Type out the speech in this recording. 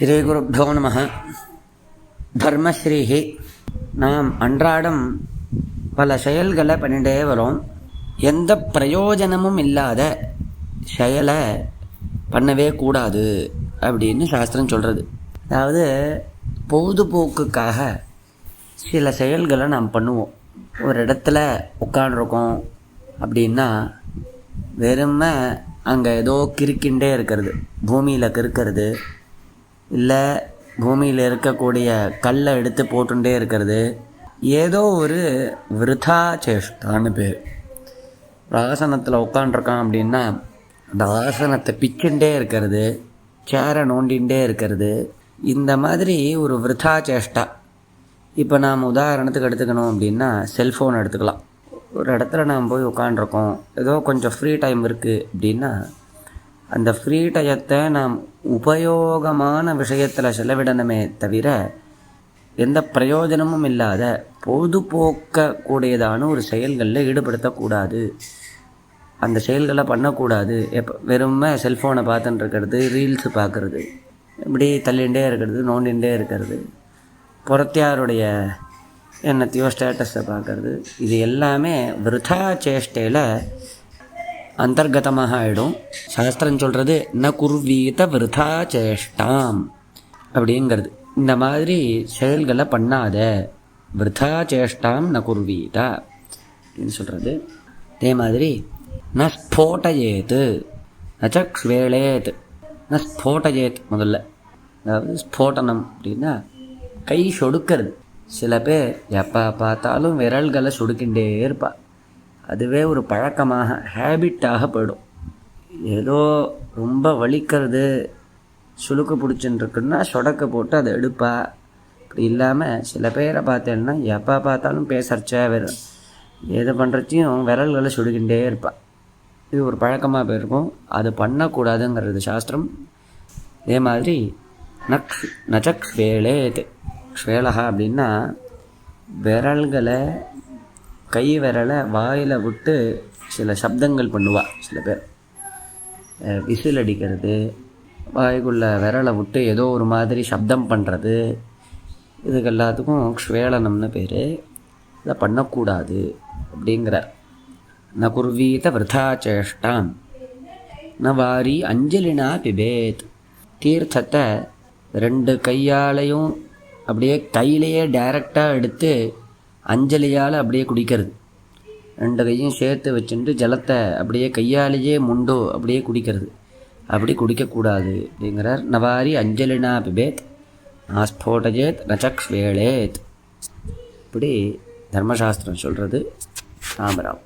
ஸ்ரீகுருப்போ நம. தர்மஸ்ரீஹி. நாம் அன்றாடம் பல செயல்களை பண்ணிகிட்டே வரோம். எந்த பிரயோஜனமும் இல்லாத செயலை பண்ணவே கூடாது அப்படின்னு சாஸ்திரம் சொல்கிறது அதாவது பொழுதுபோக்குக்காக சில செயல்களை நாம் பண்ணுவோம். ஒரு இடத்துல உட்காண்டிருக்கோம் அப்படின்னா வெறுமை அங்கே ஏதோ கிறுக்கின்றே இருக்கிறது. பூமியில் கிறுக்கிறது. இல்லை பூமியில் இருக்கக்கூடிய கல்லை எடுத்து போட்டுட்டே இருக்கிறது. ஏதோ ஒரு விருதா சேஷ்டான்னு பேர். ஆசனத்தில் உட்காண்ட்ருக்கான் அப்படின்னா அந்த ஆசனத்தை பிச்சுட்டே இருக்கிறது சேரை நோண்டிகிட்டே இருக்கிறது. இந்த மாதிரி ஒரு விருதா சேஷ்டா இப்போ நாம் உதாரணத்துக்கு எடுத்துக்கணும் அப்படின்னா செல்ஃபோன் எடுத்துக்கலாம். ஒரு இடத்துல நாம் போய் உட்காண்ட்ருக்கோம் ஏதோ கொஞ்சம் ஃப்ரீ டைம் இருக்குது அப்படின்னா அந்த ஃப்ரீ டயத்தை நாம் உபயோகமான விஷயத்தில் செலவிடணுமே தவிர எந்த பிரயோஜனமும் இல்லாத பொழுதுபோக்கக்கூடியதான ஒரு செயல்களில் ஈடுபடுத்தக்கூடாது. அந்த செயல்களை பண்ணக்கூடாது. எப்போ வெறுமை செல்ஃபோனை பார்த்துட்டு இருக்கிறது ரீல்ஸு பார்க்குறது இப்படி தள்ளிகிட்டே இருக்கிறது நோண்டிகிட்டே இருக்கிறது. புறத்தியாருடைய என்னத்தையோ ஸ்டேட்டஸை பார்க்குறது. இது எல்லாமே விருதா சேஷ்டையில் அந்தர்கதமாக ஆகிடும் சாஸ்திரம் சொல்கிறது ந குர்வீத விருதா சேஷ்டாம் அப்படிங்கிறது இந்த மாதிரி செயல்களை பண்ணாத விருதா சேஷ்டாம் ந குர்வீதா அப்படின்னு சொல்கிறது அதே மாதிரி ந ஸ்போட்டஜேத்து நச்ச க்ஷ்வேளேத் ந ஸ்போட்டஜேத் முதல்ல அதாவது ஸ்போட்டனம் அப்படின்னா கை சொடுக்கிறது சில பேர் எப்போ பார்த்தாலும் விரல்களை சொடுக்கின்றே இருப்பாள் அதுவே ஒரு பழக்கமாக ஹேபிட்டாக போயிடும். ஏதோ ரொம்ப வலிக்கிறது சுழுக்கு பிடிச்சுன்னுருக்குன்னா சொடக்க போட்டு அதை எடுப்பா. அப்படி இல்லாமல் சில பேரை பார்த்தேன்னா எப்போ பார்த்தாலும் பேசறச்ச வரும் எது பண்ணுறச்சையும் விரல்களை சுடுகின்றே இருப்பாள் இது ஒரு பழக்கமாக போயிருக்கும். அது பண்ணக்கூடாதுங்கிறது சாஸ்திரம். இதே மாதிரி நக் நச்சக் ஸ்வேலேத் ஸ்வேலகா அப்படின்னா விரல்களை கை விரலை வாயில் விட்டு சில சப்தங்கள் பண்ணுவாள் சில பேர். விசில் அடிக்கிறது வாய்க்குள்ள விரலை விட்டு ஏதோ ஒரு மாதிரி சப்தம் பண்ணுறது இதுக்கு எல்லாத்துக்கும் ஸ்வேளனம்னு பேர். இதை பண்ணக்கூடாது அப்படிங்கிறார். ந குர்வீத விரதா சேஷ்டாம் ந வாரி அஞ்சலினா பிபேத். தீர்த்தத்தை ரெண்டு கையாலையும் அப்படியே கையிலேயே டைரக்டாக எடுத்து அஞ்சலியால் அப்படியே குடிக்கிறது. ரெண்டு கையும் சேர்த்து வச்சுட்டு ஜலத்தை அப்படியே கையாலேயே முண்டோ அப்படியே குடிக்கிறது. அப்படி குடிக்கக்கூடாது அப்படிங்கிறார். நவாரி அஞ்சலினா பிபேத் ஆஸ்போட்டஜேத் நச்சக்ஸ் வேளேத் இப்படி தர்மசாஸ்திரம் சொல்கிறது ராமராம்